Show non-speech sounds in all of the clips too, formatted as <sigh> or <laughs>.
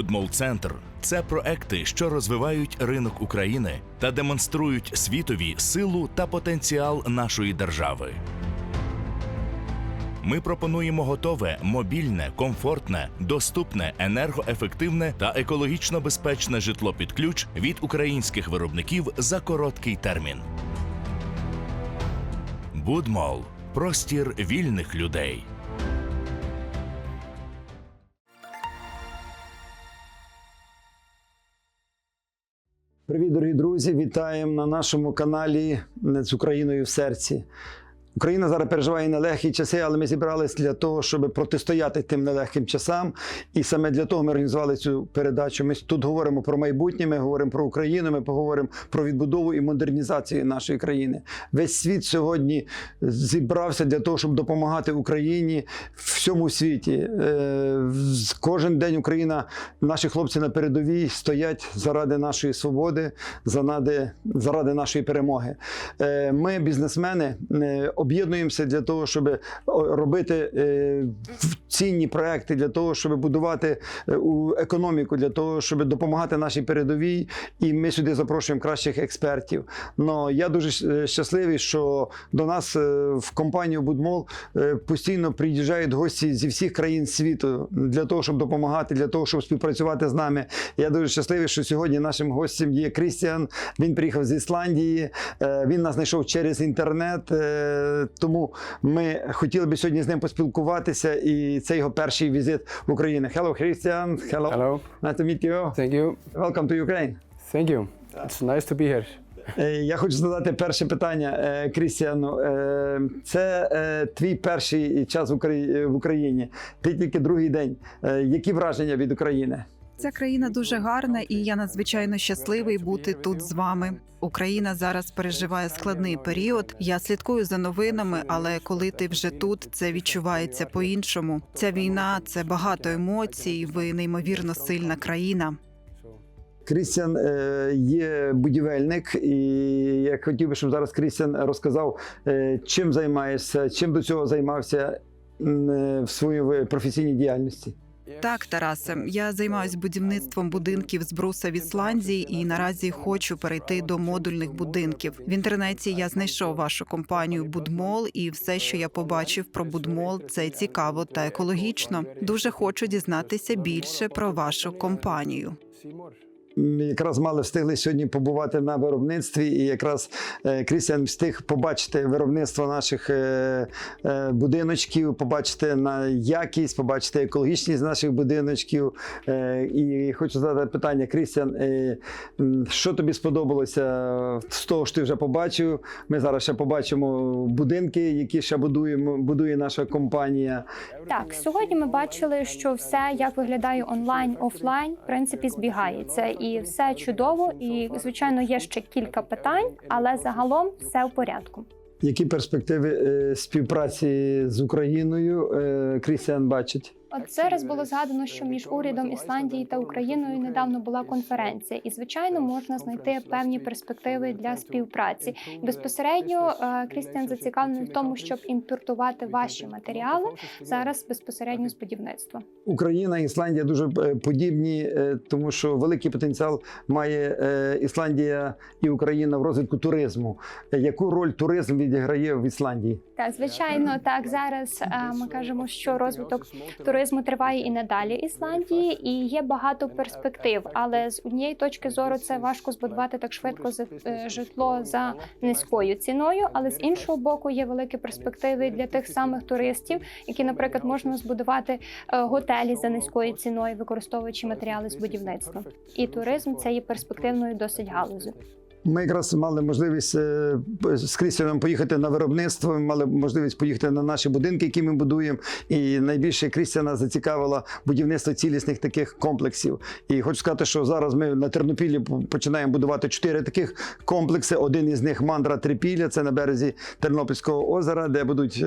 Будмол-центр це проекти, що розвивають ринок України та демонструють світові силу та потенціал нашої держави. Ми пропонуємо готове, мобільне, комфортне, доступне, енергоефективне та екологічно безпечне житло під ключ від українських виробників за короткий термін. Будмол простір вільних людей. Привіт, дорогі друзі! Вітаємо на нашому каналі з Україною в серці. Україна зараз переживає нелегкі часи, але ми зібралися для того, щоб протистояти тим нелегким часам. І саме для того ми організували цю передачу. Ми тут говоримо про майбутнє, ми говоримо про Україну, ми поговоримо про відбудову і модернізацію нашої країни. Весь світ сьогодні зібрався для того, щоб допомагати Україні в всьому світі. Е, Кожен день Україна, наші хлопці на передовій стоять заради нашої свободи, заради, заради нашої перемоги. Е, Ми, бізнесмени, е, об'єднуємося для того, щоб робити е, цінні проекти, для того, щоб будувати е, економіку, для того, щоб допомагати нашій передовій. І ми сюди запрошуємо кращих експертів. Но я дуже е, щасливий, що до нас е, в компанію Будмол е, постійно приїжджають гості зі всіх країн світу для того, щоб допомагати, для того, щоб співпрацювати з нами. Я дуже щасливий, що сьогодні нашим гостем є Крістіан. Він приїхав з Ісландії. е, Він нас знайшов через інтернет. Тому ми хотіли би сьогодні з ним поспілкуватися. І це його перший візит в Україну. Hello, Christian. Hello. Hello. Nice to meet you. Thank you. Welcome to Ukraine. Thank you. It's nice to be here. Е, Я хочу задати перше питання Крістіану. Е, Це е, твій перший час в Украї- в Україні. Ти тільки другий день. Які враження від України? Ця країна дуже гарна, і я надзвичайно щасливий бути тут з вами. Україна зараз переживає складний період. Я слідкую за новинами, але коли ти вже тут, це відчувається по-іншому. Ця війна це багато емоцій. Ви неймовірно сильна країна. Крістіан е, є будівельник, і я хотів би, щоб зараз Крістіан розказав, е, чим займаєшся, чим до цього займався е, в своїй професійній діяльності. Так, Тарасе, я займаюся будівництвом будинків з бруса в Ісландії і наразі хочу перейти до модульних будинків. В інтернеті я знайшов вашу компанію Будмол, і все, що я побачив про Будмол, це цікаво та екологічно. Дуже хочу дізнатися більше про вашу компанію. Якраз мали встигли сьогодні побувати на виробництві, і якраз е, Крістіан встиг побачити виробництво наших е, е, будиночків, побачити на якість, побачити екологічність наших будиночків. І хочу задати питання, Крістіан, що тобі сподобалося з того, що ти вже побачив? Ми зараз ще побачимо будинки, які ще будуємо, будує наша компанія. Так, сьогодні ми бачили, що все, як виглядає онлайн, офлайн, в принципі, збігається, і все чудово. І звичайно, є ще кілька питань, але загалом все в порядку. Які перспективи е, співпраці з Україною е, Крістіан бачить? От зараз було згадано, що між урядом Ісландії та Україною недавно була конференція, і звичайно можна знайти певні перспективи для співпраці. Безпосередньо е, Крістіан зацікавлений в тому, щоб імпортувати ваші матеріали зараз безпосередньо з будівництва. Україна і Ісландія дуже е, подібні, е, тому що великий потенціал має Ісландія і Україна в розвитку туризму. Яку роль туризм відіграє в Ісландії? Так, звичайно, так зараз ми кажемо, що розвиток туризму триває і надалі Ісландії, і є багато перспектив. Але з однієї точки зору це важко збудувати так швидко е, житло за низькою ціною. Але з іншого боку, є великі перспективи для тих самих туристів, які, наприклад, можна збудувати е, готелі за низькою ціною, використовуючи матеріали з будівництва. І туризм це є перспективною досить галузю. Ми якраз мали можливість е, з Крістіаном поїхати на виробництво. Ми мали можливість поїхати на наші будинки, які ми будуємо. І найбільше Крістіана зацікавило будівництво цілісних таких комплексів. І хочу сказати, що зараз ми на Тернопіллі починаємо будувати чотири таких комплекси. Один із них мандра Трипілля, це на березі Тернопільського озера, де будуть е,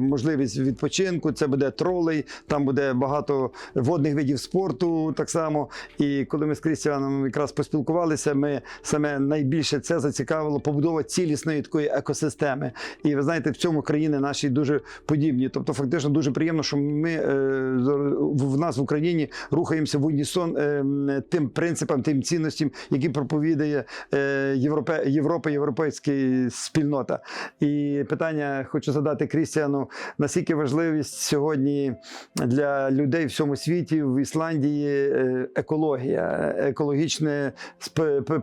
можливість відпочинку. Це буде тролей, там буде багато водних видів спорту. Так само. І коли ми з Крістіаном якраз поспілкувалися, ми саме найбільше це зацікавило побудова цілісної такої екосистеми. І ви знаєте, в цьому країни наші дуже подібні. Тобто, фактично дуже приємно, що ми е, в нас в Україні рухаємося в унісон е, тим принципам, тим цінностям, які проповідає е, Європе, Європа, європейська спільнота. І питання хочу задати Крістіану: наскільки важливість сьогодні для людей в всьому світі, в Ісландії, екологія, екологічне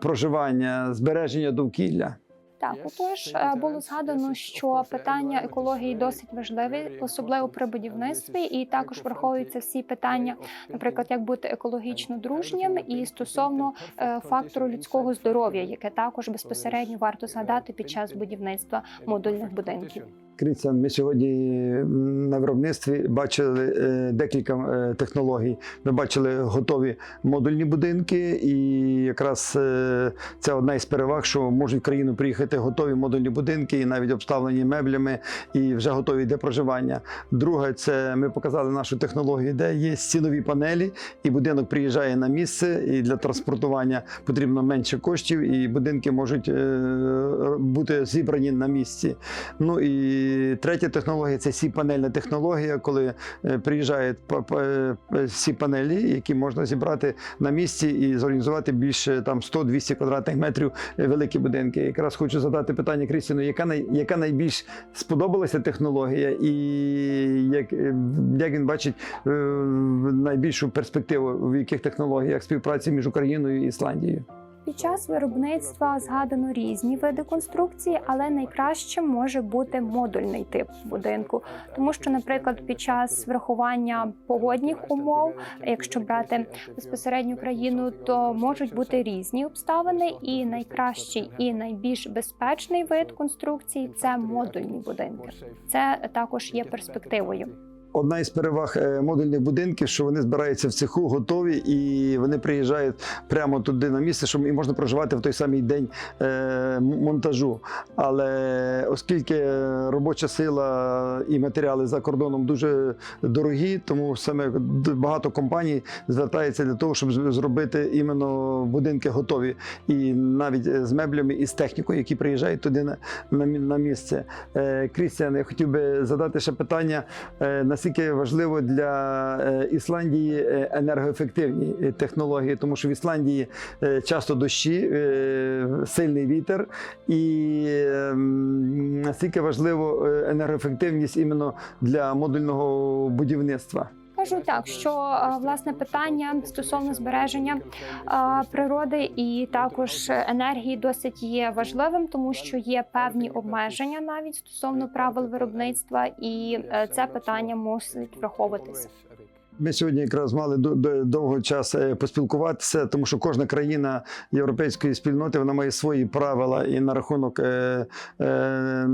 проживання, збереження довкілля. Так, отож е, було згадано, що питання екології досить важливі, особливо при будівництві, і також враховуються всі питання, наприклад, як бути екологічно дружнім і стосовно е, фактору людського здоров'я, яке також безпосередньо варто згадати під час будівництва модульних будинків. Крістіан, ми сьогодні на виробництві бачили е, декілька е, технологій. Ми бачили готові модульні будинки, і якраз е, це одна із переваг, що можуть в країну приїхати готові модульні будинки, і навіть обставлені меблями, і вже готові для проживання. Друге, це ми показали нашу технологію, де є стінові панелі, і будинок приїжджає на місце, і для транспортування потрібно менше коштів, і будинки можуть бути зібрані на місці. Ну і третя технологія це сі-панельна технологія, коли е, приїжджають е, сі-панелі, які можна зібрати на місці і зорганізувати більше там 100-200 квадратних метрів е, великі будинки. Якраз хочу задати питання Крістіну, яка най, яка найбільш сподобалася технологія, і як, як він бачить найбільшу перспективу в яких технологіях співпраці між Україною і Ісландією? Під час виробництва згадано різні види конструкції, але найкращим може бути модульний тип будинку, тому що, наприклад, під час врахування погодних умов, якщо брати безпосередню країну, то можуть бути різні обставини, і найкращий і найбільш безпечний вид конструкції це модульні будинки. Це також є перспективою. Одна із переваг е, модульних будинків, що вони збираються в цеху, готові, і вони приїжджають прямо туди на місце, щоб і можна проживати в той самий день е, монтажу. Але оскільки робоча сила і матеріали за кордоном дуже дорогі, тому саме багато компаній звертається для того, щоб зробити іменно будинки готові, і навіть е, з меблями і з технікою, які приїжджають туди на, на, на місце. Крістіан, я хотів би задати ще питання. Е, Наскільки важливо для е, Ісландії е, енергоефективні е, технології, тому що в Ісландії часто дощі, сильний вітер, і е, наскільки важливо енергоефективність іменно для модульного будівництва. Кажу так, що власне питання стосовно збереження природи і також енергії досить є важливим, тому що є певні обмеження навіть стосовно правил виробництва, і е, це питання мусить враховуватися. Ми сьогодні якраз мали до- до- довго час е, поспілкуватися, тому що кожна країна європейської спільноти вона має свої правила і на рахунок е, е,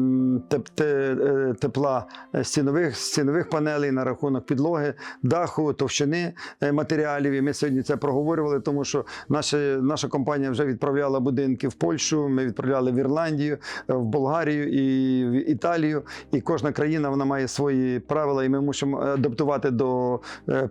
теп, те- тепла стінових, стінових панелей, на рахунок підлоги, даху, товщини матеріалів. І ми сьогодні це проговорювали, тому що наша, наша компанія вже відправляла будинки в Польщу, ми відправляли в Ірландію, в Болгарію і в Італію. І кожна країна вона має свої правила, і ми мусимо адаптувати до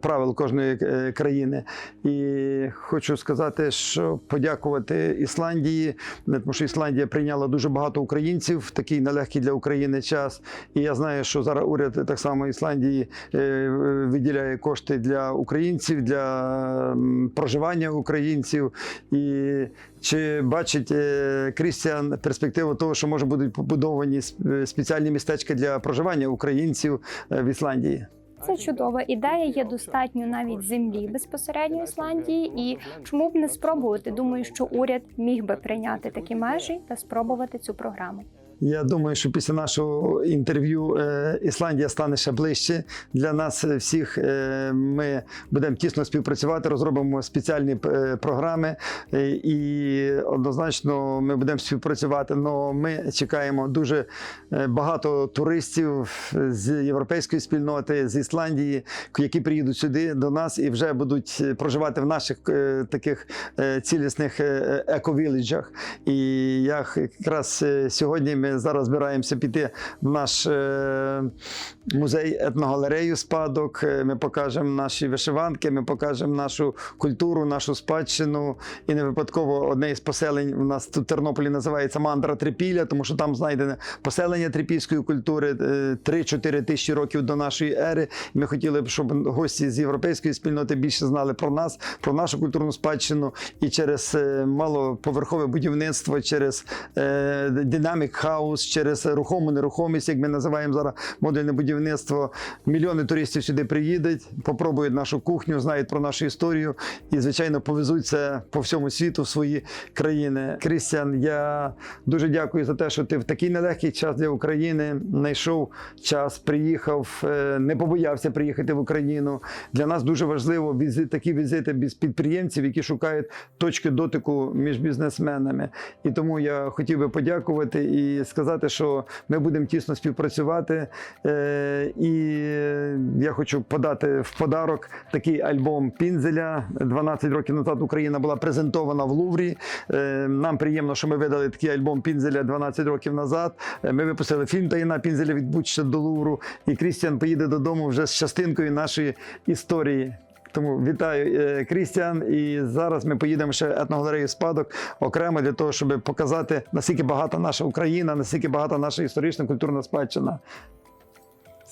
правил кожної е, країни. І хочу сказати, що подякувати Ісландії, е, тому що Ісландія прийняла дуже багато українців в такий нелегкий для України час. І я знаю, що зараз уряд так само Ісландії е, виділяє кошти для українців, для проживання українців. І чи бачить е, Крістіан перспективу того, що може будуть побудовані спеціальні містечка для проживання українців е, в Ісландії? Це чудова ідея. Є достатньо навіть землі безпосередньо Ісландії. І чому б не спробувати? Думаю, що уряд міг би прийняти такі межі та спробувати цю програму. Я думаю, що після нашого інтерв'ю е, Ісландія стане ще ближче для нас е, всіх. Е, Ми будемо тісно співпрацювати, розробимо спеціальні програми, і однозначно ми будемо співпрацювати. Но ми чекаємо дуже багато туристів з європейської спільноти, з Ісландії, які приїдуть сюди до нас і вже будуть проживати в наших таких цілісних е, ековіліджах. І я якраз сьогодні ми Зараз збираємося піти в наш е, музей етногалерею спадок. Е, Ми покажемо наші вишиванки, ми покажемо нашу культуру, нашу спадщину. І не випадково одне із поселень у нас тут в Тернополі називається Мандра Трипілля, тому що там знайдене поселення трипільської культури е, 3-4 тисячі років до нашої ери. Ми хотіли б, щоб гості з європейської спільноти більше знали про нас, про нашу культурну спадщину і через е, малоповерхове будівництво, через е, динамік хаус, через рухому нерухомість, як ми називаємо зараз модульне будівництво. Мільйони туристів сюди приїдуть, попробують нашу кухню, знають про нашу історію і, звичайно, повезуть це по всьому світу в свої країни. Крістіан, я дуже дякую за те, що ти в такий нелегкий час для України знайшов час, приїхав, е, не побоявся приїхати в Україну. Для нас дуже важливо візит, такі візити без підприємців, які шукають точки дотику між бізнесменами. І тому я хотів би подякувати і сказати, що ми будемо тісно співпрацювати. Е, І я хочу подати в подарок такий альбом Пінзеля. 12 років назад Україна була презентована в Луврі. Е, Нам приємно, що ми видали такий альбом Пінзеля 12 років назад. Е, Ми випустили фільм Таїна Пінзеля від до Лувру. І Крістіан поїде додому вже з частинкою нашої історії. Тому вітаю е, Крістіан. І зараз ми поїдемо ще етногалерею спадок окремо для того, щоб показати наскільки багата наша Україна, наскільки багата наша історична культурна спадщина.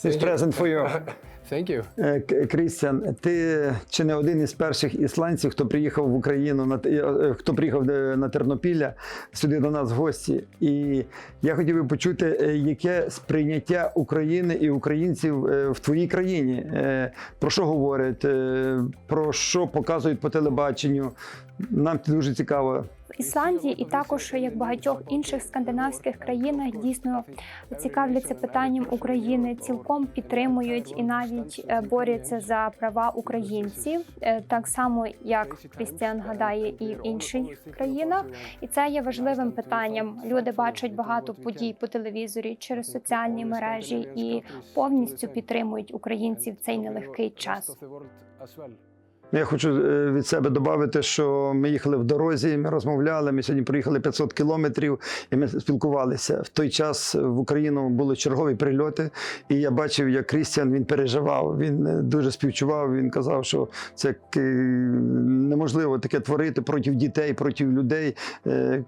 This present for you. <laughs> Thank you. Е, Крістіан, ти чи не один із перших ісландців, хто приїхав в Україну на Т- е, хто приїхав е, на Тернопілля сюди до нас в гості. І я хотів би почути, е, яке сприйняття України і українців е, в твоїй країні. Е, Про що говорять, е, про що показують по телебаченню. Нам це дуже цікаво. Ісландії і також як багатьох інших скандинавських країнах дійсно цікавляться питанням України, цілком підтримують і навіть е, борються за права українців, е, так само як Крістіан гадає і в інших країнах. І це є важливим питанням. Люди бачать багато подій по телевізорі через соціальні мережі і повністю підтримують українців в цей нелегкий час. Я хочу е, від себе додати, що ми їхали в дорозі, ми розмовляли. Ми сьогодні проїхали 500 кілометрів, і ми спілкувалися. В той час в Україну були чергові прильоти, і я бачив, як Крістіан він переживав. Він е, дуже співчував. Він казав, що це е, неможливо таке творити проти дітей, проти людей.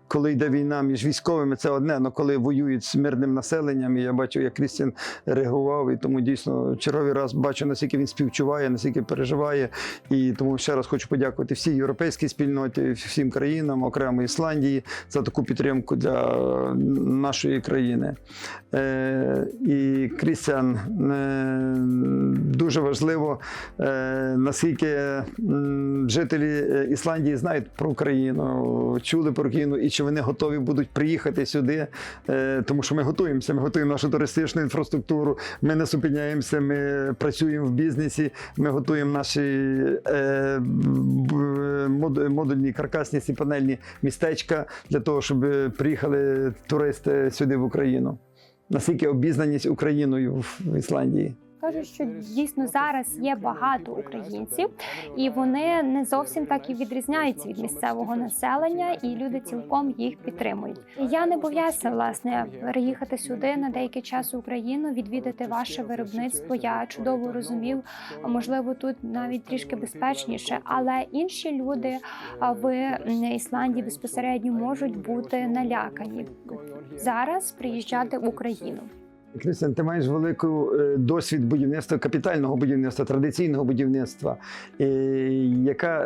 Коли йде війна між військовими, це одне. але коли воюють з мирним населенням, і я бачив, як Крістіан реагував. І тому дійсно черговий раз бачу, наскільки він співчуває, наскільки переживає. І тому ще раз хочу подякувати всій європейській спільноті, всім країнам, окремо Ісландії, за таку підтримку для нашої країни. Е, і Крістіан, е, дуже важливо, е, наскільки жителі Ісландії знають про Україну, чули про Україну, і чи вони готові будуть приїхати сюди, тому що ми готуємося. Ми готуємо нашу туристичну інфраструктуру. Ми не зупиняємося, ми працюємо в бізнесі, ми готуємо наші модульні каркасні ці панельні містечка для того, щоб приїхали туристи сюди в Україну. Наскільки обізнаність Україною в Ісландії? Кажуть, що дійсно зараз є багато українців, і вони не зовсім так і відрізняються від місцевого населення, і люди цілком їх підтримують. Я не боявся власне переїхати сюди на деякий час в Україну, відвідати ваше виробництво. Я чудово розумів, можливо, тут навіть трішки безпечніше, але інші люди в Ісландії безпосередньо можуть бути налякані зараз приїжджати в Україну. Крістіан, ти маєш великий досвід будівництва, капітального будівництва, традиційного будівництва. Е, Яка,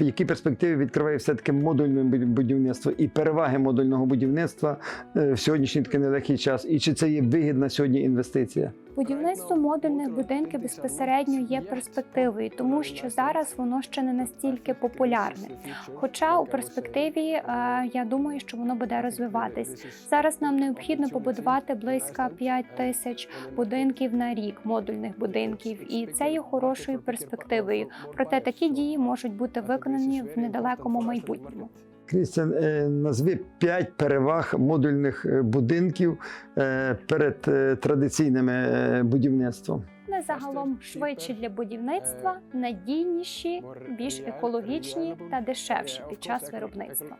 е, які перспективи відкриває все-таки модульне будівництво і переваги модульного будівництва е, в сьогоднішній такий нелегкий час? І чи це є вигідна сьогодні інвестиція? Будівництво модульних будинків безпосередньо є перспективою, тому що зараз воно ще не настільки популярне. Хоча у перспективі е, я думаю, що воно буде розвиватись. Зараз нам необхідно побудувати близько 5 тисяч будинків на рік, модульних будинків, і це є хорошою перспективою. Проте такі дії можуть бути виконані в недалекому майбутньому. Крістіан, е, назви п'ять переваг модульних е, будинків е, перед традиційним будівництвом. Вони загалом швидші для будівництва, надійніші, більш екологічні та дешевші під час виробництва.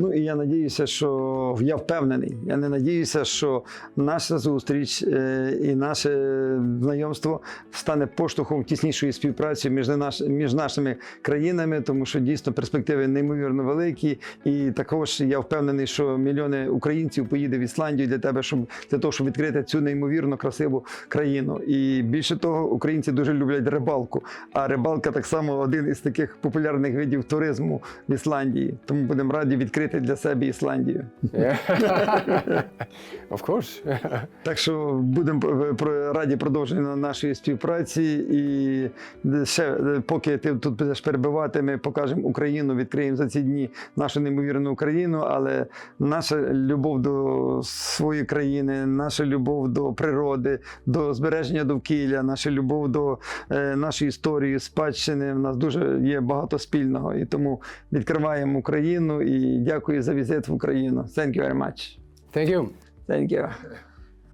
Ну і я надіюся, що я впевнений. Я не надіюся, що наша зустріч е, і наше знайомство стане поштовхом тіснішої співпраці між, наш, між нашими країнами, тому що дійсно перспективи неймовірно великі. І також я впевнений, що мільйони українців поїде в Ісландію для тебе, щоб для того, щоб відкрити цю неймовірно красиву країну. І більше того, українці дуже люблять рибалку. А рибалка так само один із таких популярних видів туризму в Ісландії. Тому будемо раді відкрити для себе Ісландію. Yeah. <laughs> of course. <laughs> Так що будемо раді продовження нашої співпраці. І ще поки ти тут будеш перебувати, ми покажемо Україну, відкриємо за ці дні нашу неймовірну Україну. Але наша любов до своєї країни, наша любов до природи, до збереження довкілля, наша любов до е, нашої історії, спадщини. В нас дуже є багато спільного. І тому відкриваємо Україну і дякую за візит в Україну. Thank you very much. Thank you. Thank you.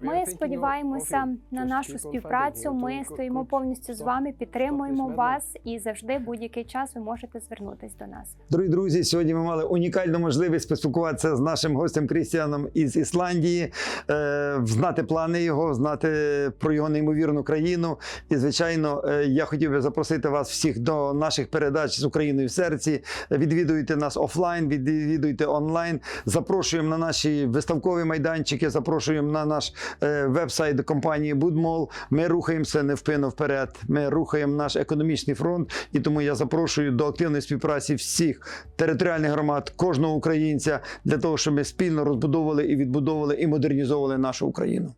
Ми сподіваємося на нашу співпрацю. Ми стоїмо повністю з вами, підтримуємо вас і завжди будь-який час ви можете звернутись до нас. Дорогі друзі, сьогодні ми мали унікальну можливість поспілкуватися з нашим гостем Крістіаном із Ісландії, е, знати плани його, знати про його неймовірну країну. І, звичайно, е, я хотів би запросити вас всіх до наших передач з Україною в серці. Відвідуйте нас офлайн, відвідуйте онлайн. Запрошуємо на наші виставкові майданчики, запрошуємо на наш веб-сайт компанії Будмол. Ми рухаємося невпинно вперед. Ми рухаємо наш економічний фронт. І тому я запрошую до активної співпраці всіх територіальних громад, кожного українця для того, щоб ми спільно розбудовували і відбудовували і модернізовували нашу Україну.